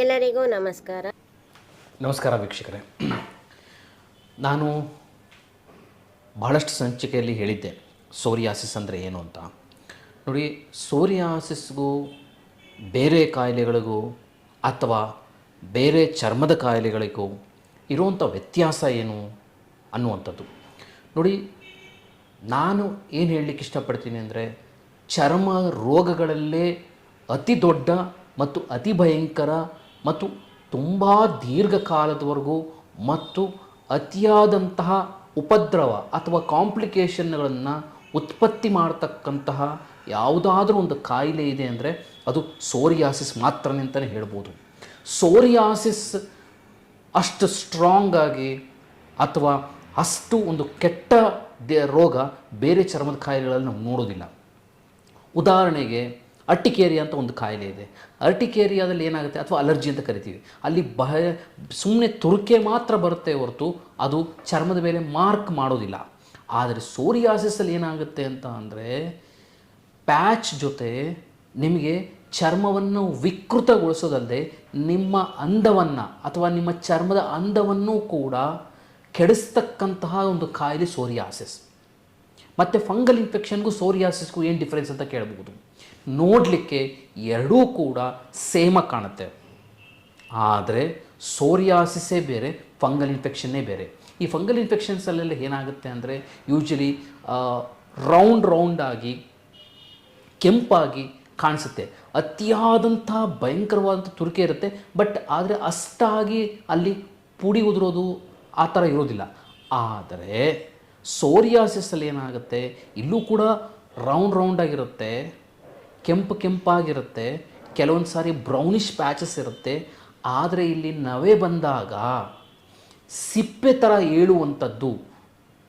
ಎಲ್ಲರಿಗೂ ನಮಸ್ಕಾರ. ನಮಸ್ಕಾರ ವೀಕ್ಷಕರೇ. ನಾನು ಬಹಳಷ್ಟು ಸಂಚಿಕೆಯಲ್ಲಿ ಹೇಳಿದ್ದೆ, ಸೋರಿಯಾಸಿಸ್ ಅಂದರೆ ಏನು ಅಂತ. ನೋಡಿ, ಸೋರಿಯಾಸಿಸ್ಗೂ ಬೇರೆ ಕಾಯಿಲೆಗಳಿಗೂ ಅಥವಾ ಬೇರೆ ಚರ್ಮದ ಕಾಯಿಲೆಗಳಿಗೂ ಇರುವಂಥ ವ್ಯತ್ಯಾಸ ಏನು ಅನ್ನುವಂಥದ್ದು. ನೋಡಿ, ನಾನು ಏನು ಹೇಳಲಿಕ್ಕೆ ಇಷ್ಟಪಡ್ತೀನಿ ಅಂದರೆ, ಚರ್ಮ ರೋಗಗಳಲ್ಲೇ ಅತಿ ದೊಡ್ಡ ಮತ್ತು ಅತಿ ಭಯಂಕರ ಮತ್ತು ತುಂಬ ದೀರ್ಘಕಾಲದವರೆಗೂ ಮತ್ತು ಅತಿಯಾದಂತಹ ಉಪದ್ರವ ಅಥವಾ ಕಾಂಪ್ಲಿಕೇಷನ್ಗಳನ್ನು ಉತ್ಪತ್ತಿ ಮಾಡತಕ್ಕಂತಹ ಯಾವುದಾದ್ರೂ ಒಂದು ಕಾಯಿಲೆ ಇದೆ ಅಂದರೆ ಅದು ಸೋರಿಯಾಸಿಸ್ ಮಾತ್ರನೇ ಅಂತಲೇ ಹೇಳ್ಬೋದು. ಸೋರಿಯಾಸಿಸ್ ಅಷ್ಟು ಸ್ಟ್ರಾಂಗ್ ಆಗಿ ಅಥವಾ ಅಷ್ಟು ಒಂದು ಕೆಟ್ಟ ರೋಗ ಬೇರೆ ಚರ್ಮದ ಕಾಯಿಲೆಗಳಲ್ಲಿ ನಾವು ನೋಡೋದಿಲ್ಲ. ಉದಾಹರಣೆಗೆ ಅರ್ಟಿಕೇರಿಯಾ ಅಂತ ಒಂದು ಕಾಯಿಲೆ ಇದೆ. ಅರ್ಟಿಕೇರಿಯಾದಲ್ಲಿ ಏನಾಗುತ್ತೆ ಅಥವಾ ಅಲರ್ಜಿ ಅಂತ ಕರಿತೀವಿ. ಅಲ್ಲಿ ಬಹ ಸುಮ್ಮನೆ ತುರುಕೆ ಮಾತ್ರ ಬರುತ್ತೆ ಹೊರತು ಅದು ಚರ್ಮದ ಮೇಲೆ ಮಾರ್ಕ್ ಮಾಡೋದಿಲ್ಲ. ಆದರೆ ಸೋರಿಯಾಸಿಸಲ್ಲಿ ಏನಾಗುತ್ತೆ ಅಂತ ಅಂದರೆ ಪ್ಯಾಚ್ ಜೊತೆ ನಿಮಗೆ ಚರ್ಮವನ್ನು ವಿಕೃತಗೊಳಿಸೋದಲ್ಲದೆ ನಿಮ್ಮ ಅಂದವನ್ನು ಅಥವಾ ನಿಮ್ಮ ಚರ್ಮದ ಅಂದವನ್ನು ಕೂಡ ಕೆಡಿಸ್ತಕ್ಕಂತಹ ಒಂದು ಕಾಯಿಲೆ ಸೋರಿಯಾಸಿಸ್. ಮತ್ತು ಫಂಗಲ್ ಇನ್ಫೆಕ್ಷನ್ಗೂ ಸೋರಿಯಾಸಿಸ್ಗೂ ಏನು ಡಿಫ್ರೆನ್ಸ್ ಅಂತ ಕೇಳಬಹುದು? ನೋಡಲಿಕ್ಕೆ ಎರಡೂ ಕೂಡ ಸೇಮ ಕಾಣುತ್ತೆ. ಆದರೆ ಸೋರಿಯಾಸಿಸೇ ಬೇರೆ, ಫಂಗಲ್ ಇನ್ಫೆಕ್ಷನ್ನೇ ಬೇರೆ. ಈ ಫಂಗಲ್ ಇನ್ಫೆಕ್ಷನ್ಸಲ್ಲೆಲ್ಲ ಏನಾಗುತ್ತೆ ಅಂದರೆ ಯೂಶಲಿ ರೌಂಡ್ ರೌಂಡಾಗಿ ಕೆಂಪಾಗಿ ಕಾಣಿಸುತ್ತೆ. ಅತಿಯಾದಂಥ ಭಯಂಕರವಾದಂಥ ತುರಿಕೆ ಇರುತ್ತೆ, ಬಟ್ ಆದರೆ ಅಷ್ಟಾಗಿ ಅಲ್ಲಿ ಪುಡಿ ಉದುರೋದು ಆ ಥರ ಇರೋದಿಲ್ಲ. ಆದರೆ ಸೋರಿಯಾಸಿಸಲ್ಲಿ ಏನಾಗುತ್ತೆ, ಇಲ್ಲೂ ಕೂಡ ರೌಂಡ್ ರೌಂಡ್ ಆಗಿರುತ್ತೆ. ಕೆಂಪು ಕೆಂಪಾಗಿರುತ್ತೆ, ಕೆಲವೊಂದು ಸಾರಿ ಬ್ರೌನಿಷ್ ಪ್ಯಾಚಸ್ ಇರುತ್ತೆ, ಆದರೆ ಇಲ್ಲಿ ನವೆ ಬಂದಾಗ ಸಿಪ್ಪೆ ಥರ ಏಳುವಂಥದ್ದು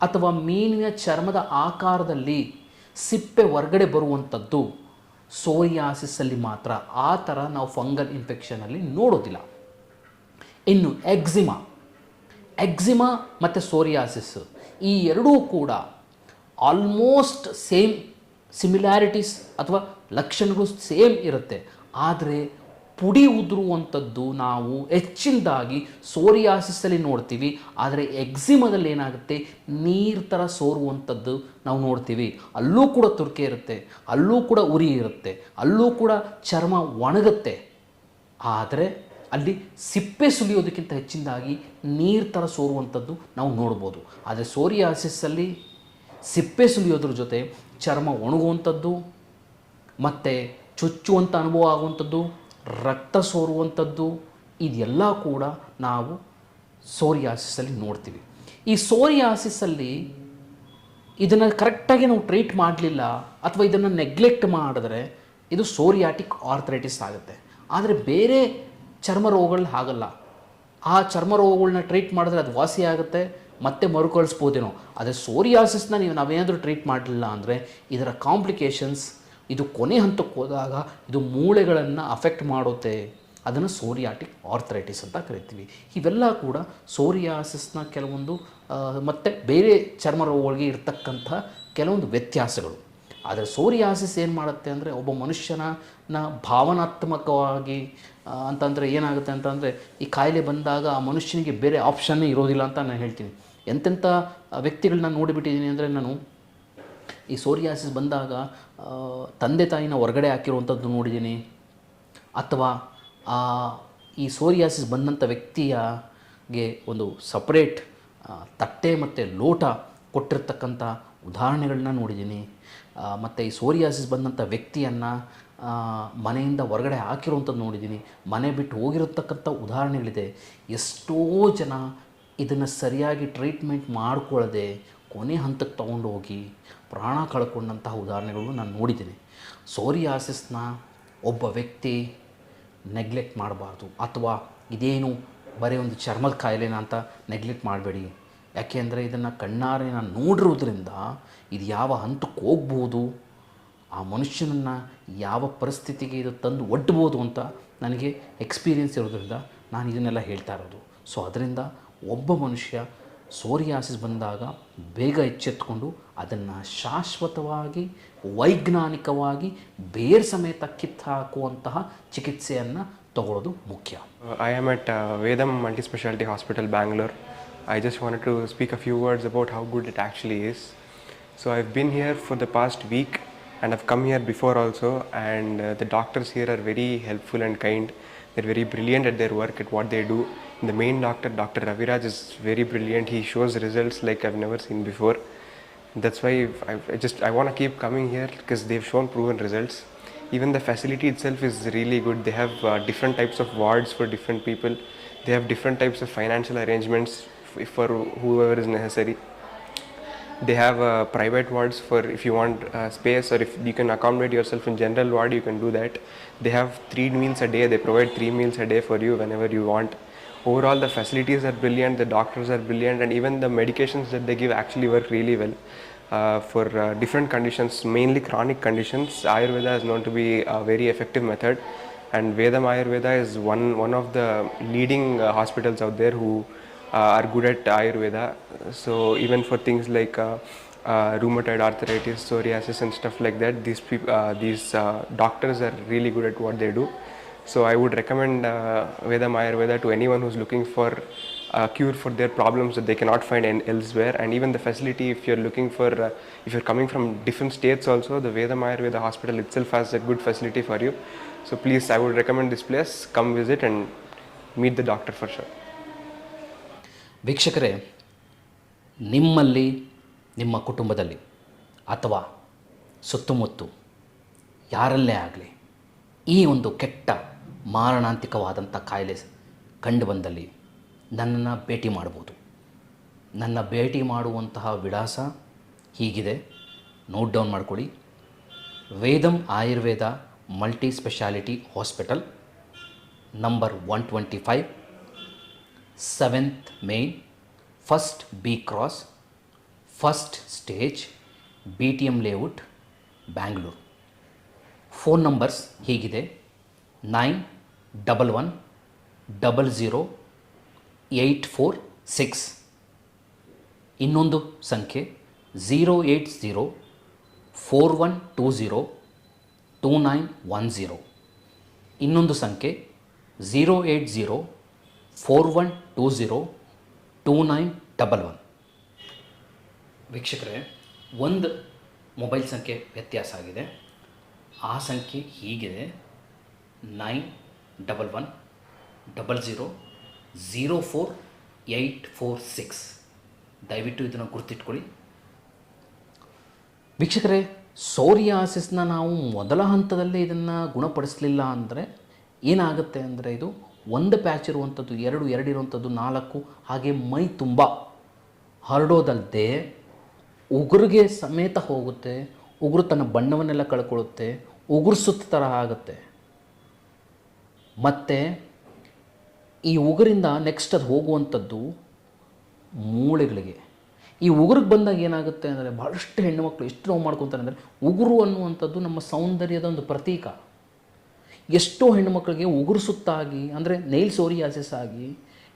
ಅಥವಾ ಮೀನಿನ ಚರ್ಮದ ಆಕಾರದಲ್ಲಿ ಸಿಪ್ಪೆ ಹೊರಗಡೆ ಬರುವಂಥದ್ದು ಸೋರಿಯಾಸಿಸಲ್ಲಿ ಮಾತ್ರ. ಆ ಥರ ನಾವು ಫಂಗಲ್ ಇನ್ಫೆಕ್ಷನಲ್ಲಿ ನೋಡೋದಿಲ್ಲ. ಇನ್ನು ಎಕ್ಸಿಮಾ ಎಕ್ಸಿಮಾ ಮತ್ತು ಸೋರಿಯಾಸಿಸ್ ಈ ಎರಡೂ ಕೂಡ ಆಲ್ಮೋಸ್ಟ್ ಸೇಮ್ ಸಿಮಿಲ್ಯಾರಿಟೀಸ್ ಅಥವಾ ಲಕ್ಷಣಗಳು ಸೇಮ್ ಇರುತ್ತೆ. ಆದರೆ ಪುಡಿ ಉದುರುವಂಥದ್ದು ನಾವು ಹೆಚ್ಚಿನದಾಗಿ ಸೋರಿಯಾಸಿಸಲ್ಲಿ ನೋಡ್ತೀವಿ. ಆದರೆ ಎಕ್ಸಿಮದಲ್ಲಿ ಏನಾಗುತ್ತೆ? ನೀರು ಥರ ಸೋರುವಂಥದ್ದು ನಾವು ನೋಡ್ತೀವಿ. ಅಲ್ಲೂ ಕೂಡ ತುರ್ಕೆ ಇರುತ್ತೆ. ಅಲ್ಲೂ ಕೂಡ ಉರಿ ಇರುತ್ತೆ. ಅಲ್ಲೂ ಕೂಡ ಚರ್ಮ ಒಣಗುತ್ತೆ. ಆದರೆ ಅಲ್ಲಿ ಸಿಪ್ಪೆ ಸುಲಿಯೋದಕ್ಕಿಂತ ಹೆಚ್ಚಿನದಾಗಿ ನೀರು ಥರ ಸೋರುವಂಥದ್ದು ನಾವು ನೋಡ್ಬೋದು. ಆದರೆ ಸೋರಿಯಾಸಿಸಲ್ಲಿ ಸಿಪ್ಪೆ ಸುಲಿಯೋದ್ರ ಜೊತೆ ಚರ್ಮ ಒಣಗುವಂಥದ್ದು, ಮತ್ತು ಚುಚ್ಚುವಂಥ ಅನುಭವ ಆಗುವಂಥದ್ದು, ರಕ್ತ ಸೋರುವಂಥದ್ದು, ಇದೆಲ್ಲ ಕೂಡ ನಾವು ಸೋರಿಯಾಸಿಸಲ್ಲಿ ನೋಡ್ತೀವಿ. ಈ ಸೋರಿಯಾಸಿಸಲ್ಲಿ ಇದನ್ನು ಕರೆಕ್ಟಾಗಿ ನಾವು ಟ್ರೀಟ್ ಮಾಡಲಿಲ್ಲ ಅಥವಾ ಇದನ್ನು ನೆಗ್ಲೆಕ್ಟ್ ಮಾಡಿದ್ರೆ ಇದು ಸೋರಿಯಾಟಿಕ್ ಆರ್ಥರೈಟಿಸ್ ಆಗುತ್ತೆ. ಆದರೆ ಬೇರೆ ಚರ್ಮ ರೋಗಗಳು ಆಗಲ್ಲ ಆ ಚರ್ಮ ರೋಗಗಳನ್ನ ಟ್ರೀಟ್ ಮಾಡಿದ್ರೆ ಅದು ವಾಸಿ ಆಗುತ್ತೆ. ಮತ್ತೆ ಮರುಕಳಿಸ್ಬೋದೇನೋ. ಆದರೆ ಸೋರಿಯಾಸಿಸ್ನ ನೀವು ನಾವೇನಾದರೂ ಟ್ರೀಟ್ ಮಾಡಲಿಲ್ಲ ಅಂದರೆ ಇದರ ಕಾಂಪ್ಲಿಕೇಶನ್ಸ್ ಇದು ಕೊನೆ ಹಂತಕ್ಕೆ ಹೋದಾಗ ಇದು ಮೂಳೆಗಳನ್ನು ಅಫೆಕ್ಟ್ ಮಾಡುತ್ತೆ. ಅದನ್ನು ಸೋರಿಯಾಟಿಕ್ ಆರ್ಥರೈಟಿಸ್ ಅಂತ ಕರಿತೀವಿ. ಇವೆಲ್ಲ ಕೂಡ ಸೋರಿಯಾಸಿಸ್ನ ಕೆಲವೊಂದು ಮತ್ತು ಬೇರೆ ಚರ್ಮ ರೋಗಗಳಿಗೆ ಇರ್ತಕ್ಕಂಥ ಕೆಲವೊಂದು ವ್ಯತ್ಯಾಸಗಳು. ಆದರೆ ಸೋರಿಯಾಸಿಸ್ ಏನು ಮಾಡುತ್ತೆ ಅಂದರೆ ಒಬ್ಬ ಮನುಷ್ಯನ ಭಾವನಾತ್ಮಕವಾಗಿ ಅಂತಂದರೆ ಏನಾಗುತ್ತೆ ಅಂತಂದರೆ ಈ ಕಾಯಿಲೆ ಬಂದಾಗ ಆ ಮನುಷ್ಯನಿಗೆ ಬೇರೆ ಆಪ್ಷನ್ನೇ ಇರೋದಿಲ್ಲ ಅಂತ ನಾನು ಹೇಳ್ತೀನಿ. ಎಂತೆಂಥ ವ್ಯಕ್ತಿಗಳನ್ನ ನೋಡಿಬಿಟ್ಟಿದ್ದೀನಿ ಅಂದರೆ ನಾನು ಈ ಸೋರಿಯಾಸಿಸ್ ಬಂದಾಗ ತಂದೆ ತಾಯಿನ ಹೊರಗಡೆ ಹಾಕಿರುವಂಥದ್ದು ನೋಡಿದ್ದೀನಿ. ಅಥವಾ ಆ, ಈ ಸೋರಿಯಾಸಿಸ್ ಬಂದಂಥ ವ್ಯಕ್ತಿಯಗೆ ಒಂದು ಸಪ್ರೇಟ್ ತಟ್ಟೆ ಮತ್ತು ಲೋಟ ಕೊಟ್ಟಿರ್ತಕ್ಕಂಥ ಉದಾಹರಣೆಗಳನ್ನ ನೋಡಿದ್ದೀನಿ. ಮತ್ತು ಈ ಸೋರಿಯಾಸಿಸ್ ಬಂದಂಥ ವ್ಯಕ್ತಿಯನ್ನು ಮನೆಯಿಂದ ಹೊರಗಡೆ ಹಾಕಿರುವಂಥದ್ದು ನೋಡಿದ್ದೀನಿ. ಮನೆ ಬಿಟ್ಟು ಹೋಗಿರತಕ್ಕಂಥ ಉದಾಹರಣೆಗಳಿದೆ. ಎಷ್ಟೋ ಜನ ಇದನ್ನು ಸರಿಯಾಗಿ ಟ್ರೀಟ್ಮೆಂಟ್ ಮಾಡಿಕೊಳ್ಳದೆ ಕೊನೆ ಹಂತಕ್ಕೆ ತೊಗೊಂಡು ಹೋಗಿ ಪ್ರಾಣ ಕಳ್ಕೊಂಡಂತಹ ಉದಾಹರಣೆಗಳು ನಾನು ನೋಡಿದ್ದೀನಿ. ಸೋರಿಯಾಸಿಸ್ನ ಒಬ್ಬ ವ್ಯಕ್ತಿ ನೆಗ್ಲೆಕ್ಟ್ ಮಾಡಬಾರ್ದು ಅಥವಾ ಇದೇನು ಬರೀ ಒಂದು ಚರ್ಮದ ಕಾಯಿಲೆನ ಅಂತ ನೆಗ್ಲೆಕ್ಟ್ ಮಾಡಬೇಡಿ. ಯಾಕೆಂದರೆ ಇದನ್ನು ಕಣ್ಣಾರೆ ನಾನು ನೋಡಿರೋದ್ರಿಂದ ಇದು ಯಾವ ಹಂತಕ್ಕೆ ಹೋಗ್ಬೋದು, ಆ ಮನುಷ್ಯನನ್ನು ಯಾವ ಪರಿಸ್ಥಿತಿಗೆ ಇದು ತಂದು ಒಡ್ಬೋದು ಅಂತ ನನಗೆ ಎಕ್ಸ್ಪೀರಿಯೆನ್ಸ್ ಇರೋದ್ರಿಂದ ನಾನು ಇದನ್ನೆಲ್ಲ ಹೇಳ್ತಾ ಇರೋದು. ಸೊ ಅದರಿಂದ ಒಬ್ಬ ಮನುಷ್ಯ ಸೋರಿಯಾಸಿಸ್ ಬಂದಾಗ ಬೇಗ ಎಚ್ಚೆತ್ತುಕೊಂಡು ಅದನ್ನು ಶಾಶ್ವತವಾಗಿ, ವೈಜ್ಞಾನಿಕವಾಗಿ ಬೇರ್ ಸಮೇತ ಕಿತ್ತು ಹಾಕುವಂತಹ ಚಿಕಿತ್ಸೆಯನ್ನು ತಗೊಳ್ಳೋದು ಮುಖ್ಯ. I am at Vedam multi speciality hospital Bangalore I just want to speak a few words about how good it actually is so I been here for the past week and I've come here before also and the doctors here are very helpful and kind they're very brilliant at their work it what they do The main doctor, Dr. Raviraj, is very brilliant. He shows results like I've never seen before. That's why I, I just I want to keep coming here because they've shown proven results. Even the facility itself is really good. They have uh, different types of wards for different people. They have different types of financial arrangements for whoever is necessary. They have uh, private wards for if you want uh, space or if you can accommodate yourself in general ward, you can do that. They have three meals a day. They provide three meals a day for you whenever you want. Overall, the facilities are brilliant. The doctors are brilliant, and even the medications that they give actually work really well. Uh, for uh, different conditions, mainly chronic conditions, Ayurveda is known to be a very effective method, and Vedam Ayurveda is one one of the leading uh, hospitals out there who uh, are good at Ayurveda. So even for things like uh, uh, rheumatoid arthritis, psoriasis, and stuff like that, these these doctors are really good at what they do. So I would recommend uh, Vedam Ayurveda to anyone who's looking for a cure for their problems that they cannot find in elsewhere. And even the facility, if you're looking for, uh, if you're coming from different states also, the Vedam Ayurveda hospital itself has a good facility for you. So please, I would recommend this place. Come visit and meet the doctor for sure. ವೀಕ್ಷಕರೇ ನಿಮ್ಮಲ್ಲಿ ನಿಮ್ಮ ಕುಟುಂಬದಲ್ಲಿ ಅಥವಾ ಸುತ್ತಮುತ್ತ ಯಾರಲ್ಲೇ ಆಗಲಿ ಈ ಒಂದು ಕೆಟ್ಟ ಮಾರಣಾಂತಿಕವಾದಂಥ ಕಾಯಿಲೆ ಕಂಡು ಬಂದಲ್ಲಿ ನನ್ನನ್ನು ಭೇಟಿ ಮಾಡ್ಬೋದು. ನನ್ನ ಭೇಟಿ ಮಾಡುವಂತಹ ವಿಳಾಸ ಹೀಗಿದೆ. ನೋಟ್ ಡೌನ್ ಮಾಡ್ಕೊಳ್ಳಿ. Vedam Ayurveda multi speciality hospital number one twenty five, seventh main first B cross, first stage, B T M layout, Bangalore. Phone numbers ಹೀಗಿದೆ. Nine double one double zero eight four six ಇನ್ನೊಂದು ಸಂಖ್ಯೆ zero eight zero four one two zero two nine one zero ಇನ್ನೊಂದು ಸಂಖ್ಯೆ zero eight zero four one two zero two nine double one ವೀಕ್ಷಕರೇ, ಒಂದು mobile ಸಂಖ್ಯೆ ವ್ಯತ್ಯಾಸ ಆಗಿದೆ. ಆ ಸಂಖ್ಯೆ ಹೀಗಿದೆ nine double one double zero zero four eight four six ದಯವಿಟ್ಟು ಇದನ್ನು ಗುರ್ತಿಟ್ಕೊಳ್ಳಿ. ವೀಕ್ಷಕರೇ, ಸೋರಿಯಾಸಿಸ್ನ ನಾವು ಮೊದಲ ಹಂತದಲ್ಲೇ ಇದನ್ನು ಗುಣಪಡಿಸಲಿಲ್ಲ ಅಂದರೆ ಏನಾಗುತ್ತೆ ಅಂದರೆ ಇದು ಒಂದು ಪ್ಯಾಚ್ ಇರುವಂಥದ್ದು ಎರಡು ಎರಡು ಇರುವಂಥದ್ದು ನಾಲ್ಕು, ಹಾಗೆ ಮೈ ತುಂಬ ಹರಡೋದಲ್ಲದೆ ಉಗುರಿಗೆ ಸಮೇತ ಹೋಗುತ್ತೆ, ಉಗುರು ತನ್ನ ಬಣ್ಣವನ್ನೆಲ್ಲ ಕಳ್ಕೊಳ್ಳುತ್ತೆ, ಉಗುರು ಸುತ್ತ ಥರ ಆಗುತ್ತೆ. ಮತ್ತು ಈ ಉಗುರಿಂದ ನೆಕ್ಸ್ಟ್ ಅದು ಹೋಗುವಂಥದ್ದು ಮೂಳೆಗಳಿಗೆ. ಈ ಉಗುರಿಗೆ ಬಂದಾಗ ಏನಾಗುತ್ತೆ ಅಂದರೆ ಭಾಳಷ್ಟು ಹೆಣ್ಣುಮಕ್ಳು ಎಷ್ಟು ನೋವು ಮಾಡ್ಕೊತಾರೆ ಅಂದರೆ ಉಗುರು ಅನ್ನುವಂಥದ್ದು ನಮ್ಮ ಸೌಂದರ್ಯದ ಒಂದು ಪ್ರತೀಕ. ಎಷ್ಟೋ ಹೆಣ್ಣುಮಕ್ಕಳಿಗೆ ಉಗುರು ಸುತ್ತಾಗಿ ಅಂದರೆ ನೈಲ್ ಸೋರಿಯಾಸಿಸ್ ಆಗಿ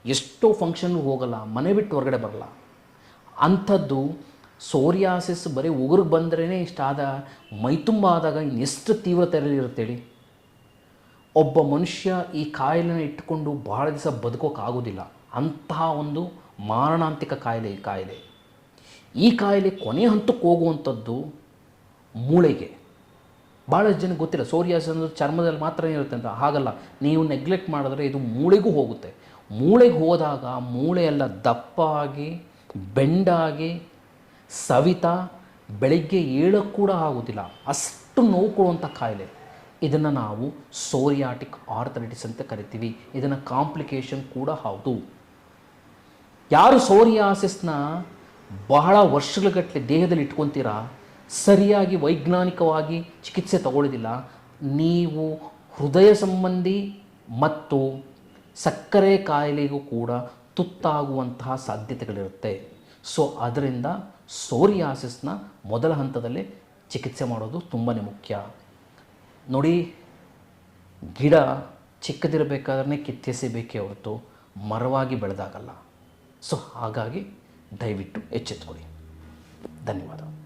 ಎಷ್ಟೋ ಫಂಕ್ಷನ್ಗೆ ಹೋಗಲ್ಲ, ಮನೆ ಬಿಟ್ಟು ಹೊರಗಡೆ ಬರಲ್ಲ. ಅಂಥದ್ದು ಸೋರಿಯಾಸಿಸ್ ಬರೀ ಉಗುರಿಗೆ ಬಂದ್ರೇ ಇಷ್ಟಾದ ಮೈತುಂಬ ಆದಾಗ ಇನ್ನೆಷ್ಟು ತೀವ್ರತೆಯಲ್ಲಿ ಇರುತ್ತೆ ಹೇಳಿ? ಒಬ್ಬ ಮನುಷ್ಯ ಈ ಕಾಯಿಲೆನ ಇಟ್ಟುಕೊಂಡು ಭಾಳ ದಿವಸ ಬದುಕೋಕ್ಕಾಗೋದಿಲ್ಲ ಅಂತಹ ಒಂದು ಮಾರಣಾಂತಿಕ ಕಾಯಿಲೆ ಈ ಕಾಯಿಲೆ. ಈ ಕಾಯಿಲೆ ಕೊನೆಯ ಹಂತಕ್ಕೆ ಹೋಗುವಂಥದ್ದು ಮೂಳೆಗೆ. ಭಾಳಷ್ಟು ಜನಕ್ಕೆ ಗೊತ್ತಿಲ್ಲ. ಸೋರಿಯಾಸ್ ಅನ್ನೋದು ಚರ್ಮದಲ್ಲಿ ಮಾತ್ರ ಇರುತ್ತೆ ಅಂತ. ಹಾಗಲ್ಲ. ನೀವು ನೆಗ್ಲೆಕ್ಟ್ ಮಾಡಿದ್ರೆ ಇದು ಮೂಳೆಗೂ ಹೋಗುತ್ತೆ. ಮೂಳೆಗೆ ಹೋದಾಗ ಮೂಳೆಯೆಲ್ಲ ದಪ್ಪಾಗಿ ಬೆಂಡಾಗಿ ಸವಿತ, ಬೆಳಗ್ಗೆ ಏಳಕ್ಕೆ ಕೂಡ ಆಗೋದಿಲ್ಲ ಅಷ್ಟು ನೋವು ಕೊಡುವಂಥ ಕಾಯಿಲೆ. ಇದನ್ನು ನಾವು ಸೋರಿಯಾಟಿಕ್ ಆರ್ಥರೈಟಿಸ್ ಅಂತ ಕರಿತೀವಿ. ಇದನ್ನು ಕಾಂಪ್ಲಿಕೇಶನ್ ಕೂಡ ಹೌದು. ಯಾರು ಸೋರಿಯಾಸಿಸ್ನ ಬಹಳ ವರ್ಷಗಳಗಟ್ಟಲೆ ದೇಹದಲ್ಲಿ ಇಟ್ಕೊತೀರಾ? ಸರಿಯಾಗಿ ವೈಜ್ಞಾನಿಕವಾಗಿ ಚಿಕಿತ್ಸೆ ತಗೊಳ್ಳೋದಿಲ್ಲ. ನೀವು ಹೃದಯ ಸಂಬಂಧಿ ಮತ್ತು ಸಕ್ಕರೆ ಕಾಯಿಲೆಗೂ ಕೂಡ ತುತ್ತಾಗುವಂತಹ ಸಾಧ್ಯತೆಗಳಿರುತ್ತೆ. ಸೊ, ಅದರಿಂದ ಸೋರಿಯಾಸಿಸ್ನ ಮೊದಲ ಹಂತದಲ್ಲೇ ಚಿಕಿತ್ಸೆ ಮಾಡೋದು ತುಂಬಾ ಮುಖ್ಯ. ನೋಡಿ ಗಿಡ ಚಿಕ್ಕದಿರಬೇಕಾದ್ರೆ ಕಿತ್ತೆಸಬೇಕೇ ಹೊರತು ಮರವಾಗಿ ಬೆಳೆದಾಗಲ್ಲ. ಸೊ ಹಾಗಾಗಿ ದಯವಿಟ್ಟು ಎಚ್ಚೆತ್ತುಕೊಳ್ಳಿ. ಧನ್ಯವಾದ